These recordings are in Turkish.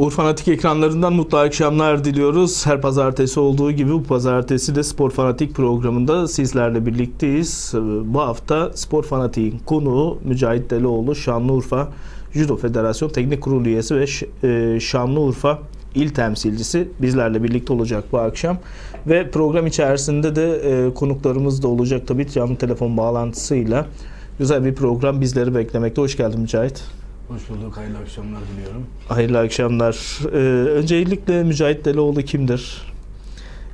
Spor Fanatik ekranlarından mutlu akşamlar diliyoruz. Her pazartesi olduğu gibi bu pazartesi de Spor Fanatik programında sizlerle birlikteyiz. Bu hafta Spor Fanatik'in konuğu Mücahit Delioğlu, Şanlıurfa Judo Federasyon Teknik Kurulu üyesi ve e, Şanlıurfa il temsilcisi bizlerle birlikte olacak bu akşam. Ve program içerisinde de e, konuklarımız da olacak tabii canlı telefon bağlantısıyla. Güzel bir program bizleri beklemekte. Hoş geldin Mücahit. Hoş bulduk, hayırlı akşamlar diliyorum. Hayırlı akşamlar. Ee, öncelikle Mücahit Delioğlu kimdir?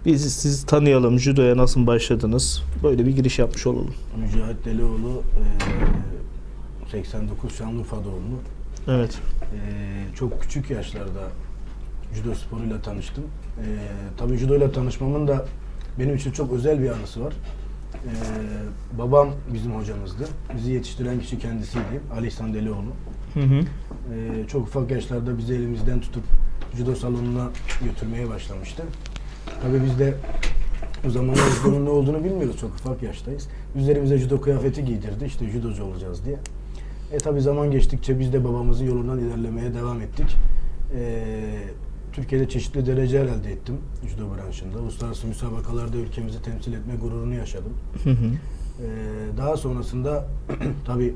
Biz sizi tanıyalım. Judo'ya nasıl başladınız? Böyle bir giriş yapmış olalım. Mücahit Delioğlu, eee, 89 Şanlıurfa doğumlu. Evet. Eee, çok küçük yaşlarda judo sporuyla tanıştım. Eee tabii judo ile tanışmamın da benim için çok özel bir anısı var. Eee, babam bizim hocamızdı. Bizi yetiştiren kişi kendisiydi. Ali İhsan Delioğlu. Hı hı. Eee, çok ufak yaşlarda bizi elimizden tutup judo salonuna götürmeye başlamıştı. Tabii biz de o zamanlar judonun ne olduğunu bilmiyoruz. Çok ufak yaştayız. Üzerimize judo kıyafeti giydirdi. İşte judocu olacağız diye. E tabii zaman geçtikçe biz de babamızın yolundan ilerlemeye devam ettik. Eee, Türkiye'de çeşitli dereceler elde ettim judo branşında. Uluslararası müsabakalarda ülkemizi temsil etme gururunu yaşadım. Hı hı. Ee, daha sonrasında tabii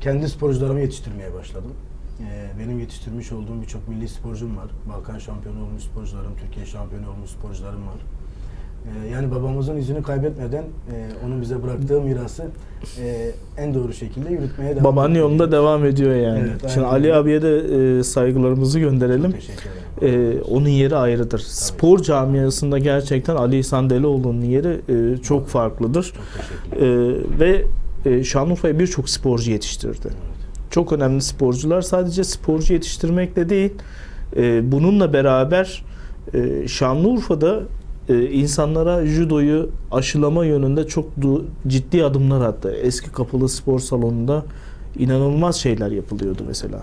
kendi sporcularımı yetiştirmeye başladım. Ee, benim yetiştirmiş olduğum birçok milli sporcum var. Balkan şampiyonu olmuş sporcularım, Türkiye şampiyonu olmuş sporcularım var. Yani babamızın izini kaybetmeden e, onun bize bıraktığı mirası e, en doğru şekilde yürütmeye devam Babanın ediyoruz. yolunda devam ediyor yani. Evet, Şimdi aynen. Ali abiye de e, saygılarımızı gönderelim. Çok teşekkür ederim. E, onun yeri ayrıdır. Spor camiasında gerçekten Ali İhsan Delioğlu'nun yeri e, çok farklıdır. Çok. E, ve e, Şanlıurfa'ya birçok sporcu yetiştirdi. Evet. çok önemli sporcular. Sadece sporcu yetiştirmekle değil, e, bununla beraber e, Şanlıurfa'da e, insanlara judoyu aşılama yönünde çok ciddi adımlar attı. Eski kapalı spor salonunda inanılmaz şeyler yapılıyordu mesela.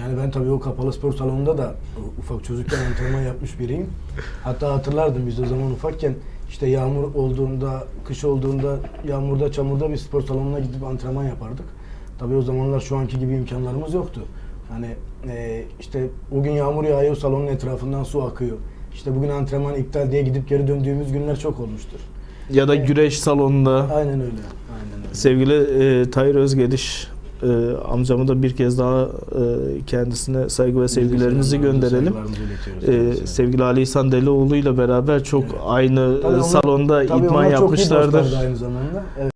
Yani ben tabii o kapalı spor salonunda da ufak çocukken antrenman yapmış biriyim. Hatta hatırlardım biz o zaman ufakken işte yağmur olduğunda, kış olduğunda yağmurda, çamurda bir spor salonuna gidip antrenman yapardık. Tabii o zamanlar şu anki gibi imkanlarımız yoktu. Hani e, işte o gün yağmur yağıyor, salonun etrafından su akıyor. İşte bugün antrenman iptal diye gidip geri döndüğümüz günler çok olmuştur. Ya da Evet. güreş salonunda Aynen öyle. Aynen öyle. sevgili e, Tahir Özgediş e, amcamı da bir kez daha e, kendisine saygı ve sevgilerimizi gönderelim. Ee, kendisine. sevgili Ali İhsan Delioğlu ile beraber çok Evet. aynı Tabii e, onlar- salonda Tabii idman onlar çok iyi yapmışlardır. dostlardı aynı zamanda. Evet.